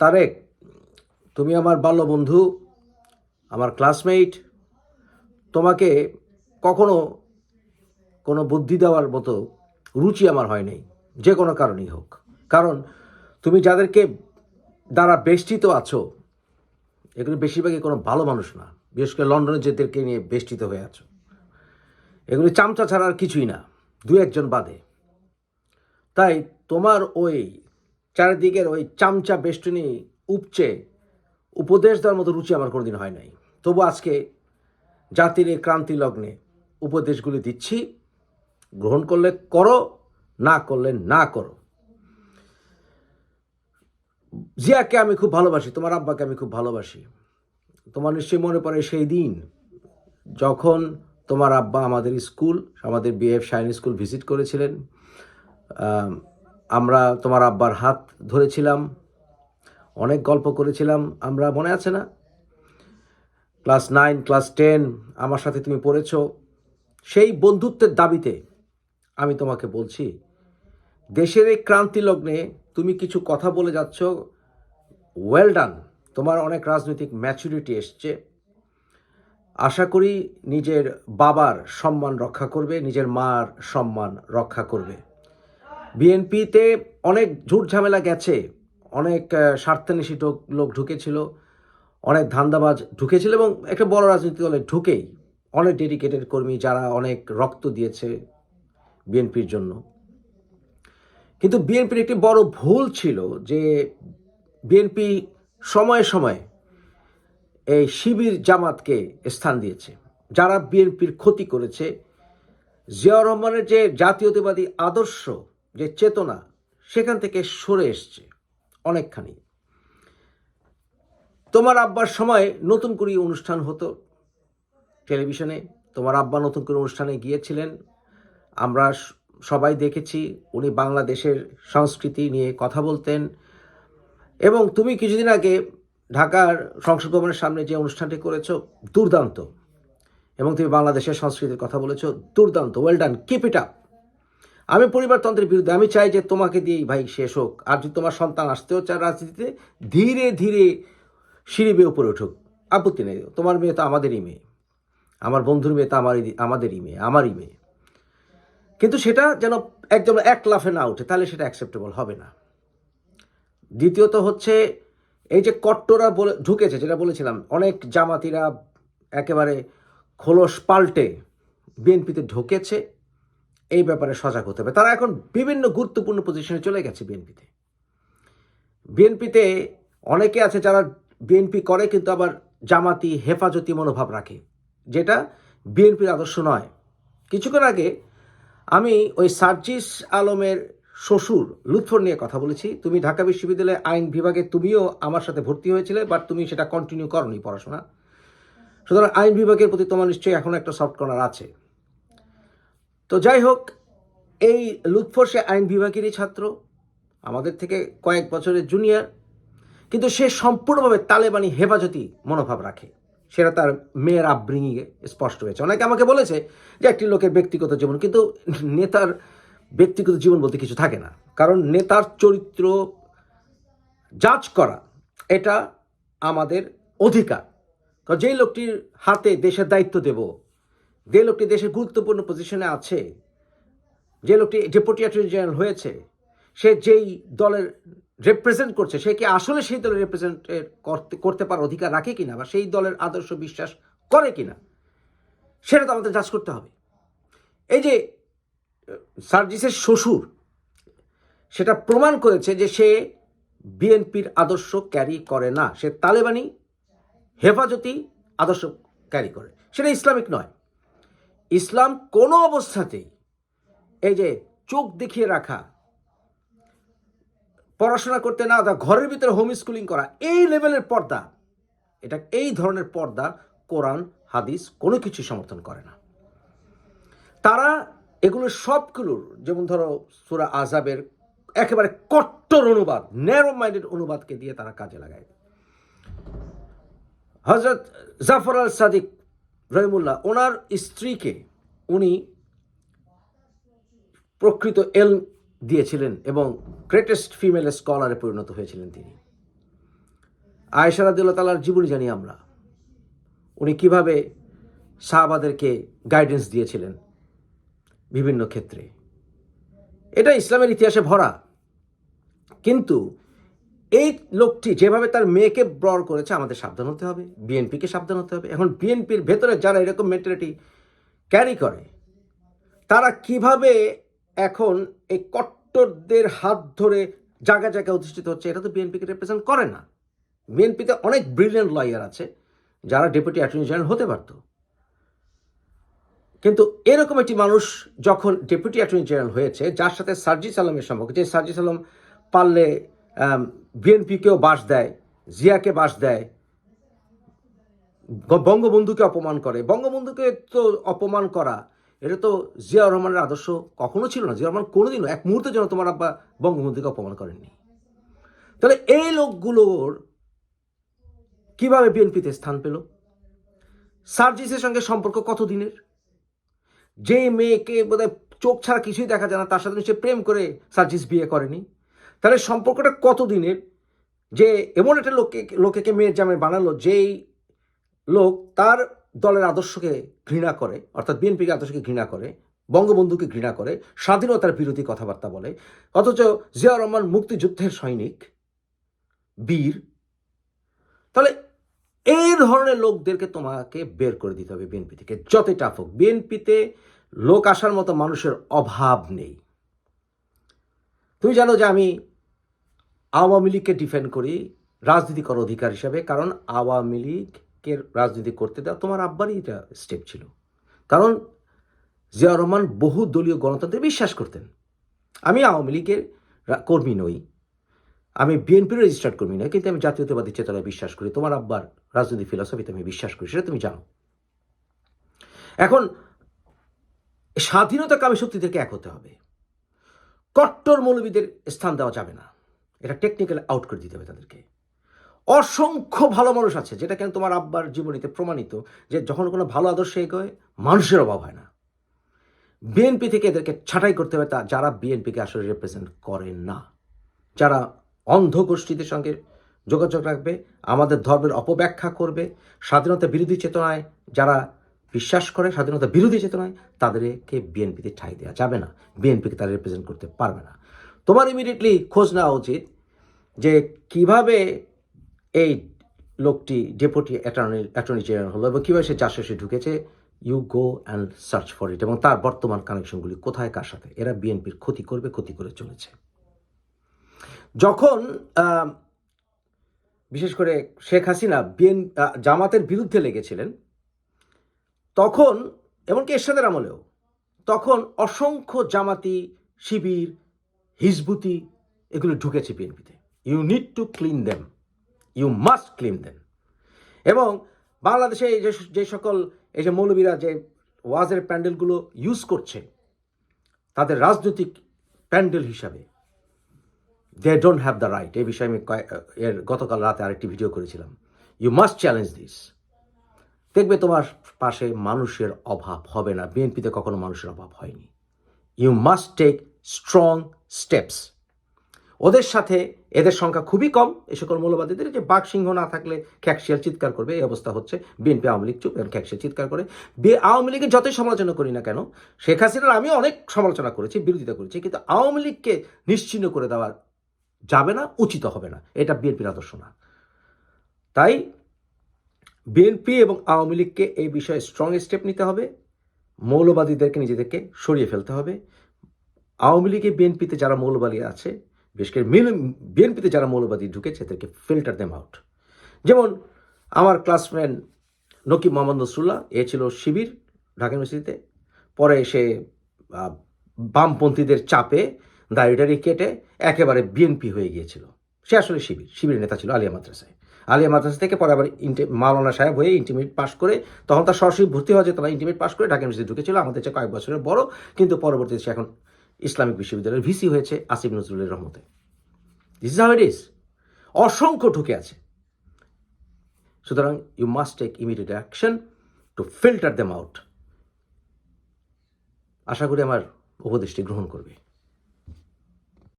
তারেক, তুমি আমার বাল্য বন্ধু আমার ক্লাসমেট তোমাকে কখনো কোনো বুদ্ধি দেওয়ার মতো রুচি আমার হয় নাই, যে কোনো কারণেই হোক। কারণ তুমি যাদেরকে দ্বারা বেষ্টিত আছো, এগুলো বেশিরভাগই কোনো ভালো মানুষ না, বিশেষ করে লন্ডনে যেদেরকে নিয়ে বেষ্টিত হয়ে আছো। এগুলি চামচা ছাড়া আর কিছুই না, দু একজন বাদে। তাই তোমার ওই চারিদিকের ওই চামচা বেষ্টনী উপচে উপদেশ দেওয়ার মতো রুচি আমার কোনোদিন হয় নাই। তবু আজকে জাতির এই ক্রান্তি লগ্নে উপদেশগুলি দিচ্ছি। গ্রহণ করলে করো, না করলে না করো। জিয়াকে আমি খুব ভালোবাসি, তোমার আব্বাকে আমি খুব ভালোবাসি। তোমার নিশ্চয়ই মনে পড়ে সেই দিন যখন তোমার আব্বা আমাদের স্কুল, আমাদের বিএফ শাইন স্কুল ভিজিট করেছিলেন। আমরা তোমার আব্বার হাত ধরেছিলাম, অনেক গল্প করেছিলাম, আমরা মনে আছে না? ক্লাস নাইন, ক্লাস টেন, আমার সাথে তুমি পড়েছো, সেই বন্ধুত্বের দাবিতে আমি তোমাকে বলছি, দেশের এই ক্রান্তি লগ্নে তুমি কিছু কথা বলে যাচ্ছ ওয়েল ডান তোমার অনেক রাজনৈতিক ম্যাচুরিটি এসছে, আশা করি নিজের বাবার সম্মান রক্ষা করবে, নিজের মার সম্মান রক্ষা করবে। বিএনপিতে অনেক ঝুট ঝামেলা গেছে। অনেক আহ, স্বার্থান্বেষী লোক ঢুকেছিল। অনেক ধান্দাবাজ ঢুকেছিল এবং একটা বড় রাজনৈতিক দলে ঢুকেই অনেক ডেডিকেটেড কর্মী যারা অনেক রক্ত দিয়েছে বিএনপির জন্য। কিন্তু বিএনপির একটি বড় ভুল ছিল যে বিএনপি সময়ে সময়ে এই শিবির জামাতকে স্থান দিয়েছে। যারা বিএনপির ক্ষতি করেছে জিয়াউর রহমানের যে জাতীয়তাবাদী আদর্শ যে চেতনা সেখান থেকে সরে এসছে অনেকখানি। তোমার আব্বার সময় নতুন করে অনুষ্ঠান হতো টেলিভিশনে। তোমার আব্বা নতুন করে অনুষ্ঠানে গিয়েছিলেন। আমরা সবাই দেখেছি, উনি বাংলাদেশের সংস্কৃতি নিয়ে কথা বলতেন। এবং তুমি কিছুদিন আগে ঢাকার সংসদ ভবনের সামনে যে অনুষ্ঠানটি করেছ, দুর্দান্ত। এবং তুমি বাংলাদেশের সংস্কৃতির কথা বলেছ, দুর্দান্ত। Well done keep it up আমি পরিবারতন্ত্রের বিরুদ্ধে, আমি চাই যে তোমাকে দিয়েই ভাই শেষ হোক। আর যদি তোমার সন্তান আসতেও চায় রাজনীতিতে, ধীরে ধীরে সিঁড়ি বেয়ে উপরে উঠুক। আপত্তি নেই। তোমার মেয়ে তো আমাদেরই মেয়ে। আমার বন্ধুর মেয়ে তো আমারই, আমাদেরই মেয়ে, আমারই মেয়ে। কিন্তু সেটা যেন একদম এক লাফে না ওঠে তাহলে সেটা অ্যাকসেপ্টেবল হবে না। দ্বিতীয়ত হচ্ছে, এই যে কট্টরা বলে, ঢুকেছে, যেটা বলেছিলাম, অনেক জামাতিরা একেবারে খোলস পাল্টে বিএনপিতে ঢুকেছে। এই ব্যাপারে সজাগ হতে হবে। তারা এখন বিভিন্ন গুরুত্বপূর্ণ পজিশনে চলে গেছে বিএনপিতে বিএনপিতে অনেকে আছে যারা বিএনপি করে কিন্তু আবার জামাতি, হেফাজতি মনোভাব রাখে, যেটা বিএনপির আদর্শ নয়। কিছুক্ষণ আগে আমি ওই সার্জিস আলমের শ্বশুর লুৎফর নিয়ে কথা বলেছি। তুমি ঢাকা বিশ্ববিদ্যালয়ে আইন বিভাগে তুমিও আমার সাথে ভর্তি হয়েছিলে বাট তুমি সেটা কন্টিনিউ করনি পড়াশোনা। সুতরাং আইন বিভাগের প্রতি তোমার নিশ্চয়ই এখন একটা সফট কর্নার আছে। তো যাই হোক, এই লুৎফর সে আইন বিভাগেরই ছাত্র, আমাদের থেকে কয়েক বছরের জুনিয়র কিন্তু সে সম্পূর্ণভাবে তালেবানি হেফাজতি মনোভাব রাখে। সেটা তার মেয়ের আপব্রিঙিংয়ে স্পষ্ট হয়েছে। অনেকে আমাকে বলেছে যে একটি লোকের ব্যক্তিগত জীবন, কিন্তু নেতার ব্যক্তিগত জীবন বলতে কিছু থাকে না। কারণ নেতার চরিত্র যাচ করা, এটা আমাদের অধিকার। কারণ যেই লোকটির হাতে দেশের দায়িত্ব দেব যে লোকটি দেশের গুরুত্বপূর্ণ পজিশনে আছে, যে লোকটি ডেপুটি অ্যাটর্নি জেনারেল হয়েছে, সে যেই দলের রিপ্রেজেন্ট করছে, সে কি আসলে সেই দলের রিপ্রেজেন্ট করতে করতে পারার অধিকার রাখে কিনা বা সেই দলের আদর্শ বিশ্বাস করে কিনা, সেটা তো আমাদের যাচ করতে হবে। এই যে, সার্জিসের শ্বশুর, সেটা প্রমাণ করেছে যে সে বিএনপির আদর্শ ক্যারি করে না, সে তালেবানি হেফাজতি আদর্শ ক্যারি করে, সেটা ইসলামিক নয়। ইসলাম কোনো অবস্থাতেই এই যে চোখ দেখিয়ে রাখা, পড়াশোনা করতে না দেওয়া, ঘরের ভিতরে হোম স্কুলিং করা, এই লেভেলের পর্দা, এটা এই ধরনের পর্দা কোরআন, হাদিস কোনো কিছু সমর্থন করে না। তারা এগুলো সবগুলোর, যেমন ধরো সুরা আজাবের একেবারে কট্টর অনুবাদ ন্যারো মাইন্ডেড অনুবাদকে দিয়ে তারা কাজে লাগায় হজরত জাফর আল সাদিক রহিমুল্লাহ, ওনার স্ত্রীকে উনি প্রকৃত এল দিয়েছিলেন এবং গ্রেটেস্ট ফিমেল স্কলারে পরিণত হয়েছিলেন তিনি। আয়েশা রাদিল্লা তালার জীবনী জানি আমরা। উনি কীভাবে সাহাবাদেরকে গাইডেন্স দিয়েছিলেন বিভিন্ন ক্ষেত্রে। এটা ইসলামের ইতিহাসে ভরা। কিন্তু এই লোকটি যেভাবে তার মেয়েকে ব্রর করেছে, আমাদের সাবধান হতে হবে, বিএনপিকে সাবধান হতে হবে। এখন বিএনপির ভেতরে যারা এরকম মেন্টালিটি ক্যারি করে, তারা কীভাবে এখন এই কট্টরদের হাত ধরে জায়গা জায়গায় অধিষ্ঠিত হচ্ছে, এটা তো বিএনপিকে রিপ্রেজেন্ট করে না। বিএনপিতে অনেক ব্রিলিয়েন্ট লয়ার আছে, যারা ডেপুটি অ্যাটর্নি জেনারেল হতে পারত। কিন্তু এরকম একটি মানুষ যখন ডেপুটি অ্যাটর্নি জেনারেল হয়েছে, যার সাথে সার্জিস আলমের সম্পর্ক, যে সার্জিস আলম পারলে বিএনপিকেও বাস দেয়, জিয়াকে বাস দেয় বঙ্গবন্ধুকে অপমান করে। বঙ্গবন্ধুকে তো অপমান করা, এটা তো জিয়াউর রহমানের আদর্শ কখনো ছিল না। জিয়া রহমান কোনোদিনও, এক মুহূর্তের জন্য তোমার আব্বা বঙ্গবন্ধুকে অপমান করেননি। তাহলে এই লোকগুলোর কীভাবে বিএনপিতে স্থান পেল? সার্জিসের সঙ্গে সম্পর্ক কতদিনের? যে মেয়েকে বোধহয় চোখ ছাড়া কিছুই দেখা যায় না, তার সাথে সে প্রেম করে সার্জিস বিয়ে করেনি। তাহলে সম্পর্কটা কতদিনের? যে এমন একটা লোককে, লোকেকে মেয়ের জামাই বানালো, যেই লোক তার দলের আদর্শকে ঘৃণা করে, অর্থাৎ বিএনপিকে আদর্শকে ঘৃণা করে, বঙ্গবন্ধুকে ঘৃণা করে, স্বাধীনতার বিরোধী কথাবার্তা বলে, অথচ জিয়াউর রহমান মুক্তিযুদ্ধের সৈনিক, বীর। তাহলে এই ধরনের লোকদেরকে তোমাকে বের করে দিতে হবে বিএনপি থেকে, যতই টাফ হোক। বিএনপিতে লোক আসার মতো মানুষের অভাব নেই। তুমি জানো যে আমি আওয়ামী লীগকে ডিফেন্ড করি রাজনীতি করার অধিকার হিসাবে, কারণ আওয়ামী লীগকে রাজনীতি করতে দেওয়া তোমার আব্বারই এটা স্টেপ ছিল। কারণ জিয়া রহমান বহু দলীয় গণতন্ত্রে বিশ্বাস করতেন। আমি আওয়ামী লীগের কর্মী নই। আমি বিএনপির রেজিস্টার্ড কর্মী নই, কিন্তু আমি জাতীয়তাবাদী চেতনায় বিশ্বাস করি। তোমার আব্বার রাজনীতি ফিলসফিতে আমি বিশ্বাস করি, সেটা তুমি জানো। এখন স্বাধীনতাকামী শক্তিদেরকে এক হতে হবে। কট্টর মৌলবীদের স্থান দেওয়া যাবে না। এটা টেকনিক্যাল আউট করে দিতে হবে তাদেরকে। অসংখ্য ভালো মানুষ আছে যেটা কেন তোমার আব্বার জীবনীতে প্রমাণিত যে যখন কোনো ভালো আদর্শে এগোয়, মানুষের অভাব হয় না। বিএনপি থেকে এদেরকে ছাঁটাই করতে হবে তা যারা বিএনপিকে আসলে রিপ্রেজেন্ট করে না। যারা অন্ধ গোষ্ঠীদের সঙ্গে যোগাযোগ রাখবে, আমাদের ধর্মের অপব্যাখ্যা করবে, স্বাধীনতা বিরোধী চেতনায় যারা বিশ্বাস করে, স্বাধীনতা বিরোধী চেতনায় তাদেরকে বিএনপিতে ঠাই দেওয়া যাবে না। বিএনপিকে তারা রিপ্রেজেন্ট করতে পারবে না। তোমার ইমিডিয়েটলি খোঁজ নেওয়া উচিত যে কীভাবে এই লোকটি ডেপুটি অ্যাটর্নি অ্যাটর্নি জেনারেল হলো এবং কীভাবে সে চাষে ঢুকেছে। You go and search for it এবং তার বর্তমান কানেকশনগুলি কোথায়, কার সাথে? এরা বিএনপির ক্ষতি করবে, ক্ষতি করে চলেছে। যখন বিশেষ করে শেখ হাসিনা বিএন জামাতের বিরুদ্ধে লেগেছিলেন, তখন, এমনকি এরশাদের আমলেও, তখন অসংখ্য জামাতি, শিবির হিজবুতি, এগুলো ঢুকেছে বিএনপিতে। You need to clean them you must clean them এবং বাংলাদেশে যে যে সকল এই যে মৌলবীরা যে ওয়াজের প্যান্ডেলগুলো ইউজ করছে, তাদের রাজনৈতিক প্যান্ডেল হিসাবে they don't have the right এই বিষয়ে আমি এর গতকাল রাতে আরেকটি ভিডিও করেছিলাম। ইউ মাস্ট চ্যালেঞ্জ দিস দেখবে তোমার পাশে মানুষের অভাব হবে না। বিএনপিতে কখনো মানুষের অভাব হয়নি। You must take strong steps ওদের সাথে এদের সংখ্যা খুবই কম এই সকল মৌলবাদীদের, যে বাঘ সিংহ না থাকলে খ্যাকশিয়াল চিৎকার করবে, এই অবস্থা হচ্ছে। বিএনপি আওয়ামী লীগ চুপ খ্যাকশিয়াল চিৎকার করে। আওয়ামী লীগের যতই সমালোচনা করি না কেন, শেখ হাসিনার আমি অনেক সমালোচনা করেছি, বিরোধিতা করেছি, কিন্তু আওয়ামী লীগকে নিশ্চিহ্ন করে দেওয়ার যাবে না, উচিত হবে না। এটা বিএনপির আদর্শ না। তাই বিএনপি এবং আওয়ামী লীগকে এই বিষয়ে স্ট্রং স্টেপ নিতে হবে। মৌলবাদীদেরকে, নিজেদেরকে সরিয়ে ফেলতে হবে। আওয়ামী লীগে বিএনপিতে যারা মৌলবাদী আছে, বিশেষ করে মিল, বিএনপিতে যারা মৌলবাদী ঢুকেছে তাদেরকে ফিল্টার দেম আউট যেমন আমার ক্লাসমেট নকিব মোহাম্মদ নসরুল্লাহ, এ ছিল শিবির ঢাকা ইউনিভার্সিটিতে। পরে এসে বামপন্থীদের চাপে দাড়িটারি কেটে একেবারে বিএনপি হয়ে গিয়েছিল। সে আসলে শিবির শিবির নেতা ছিল আলিয়া মাদ্রাসায়। আলিয়া মাদ্রাসা থেকে পরে আবার ইন্টে, মাওলানা সাহেব হয়ে ইন্টিমেট পাস করে, তখন তার সরাসরি ভর্তি হওয়া যেত না ইন্টিমেট পাস করে ঢাকা ইউনিভার্সিটি ঢুকেছিল। আমাদের চেয়ে কয়েক বছরের বড়, কিন্তু পরবর্তীতে সে এখন ইসলামিক বিশ্ববিদ্যালয়ের ভিসি হয়েছে আসিফ নজরুলের রহমতে। দিস ইজ হাউ ইজ অসংখ্য ঢুকে আছে। সুতরাং you must take immediate action to filter them out আশা করি আমার উপদেশটি গ্রহণ করবে।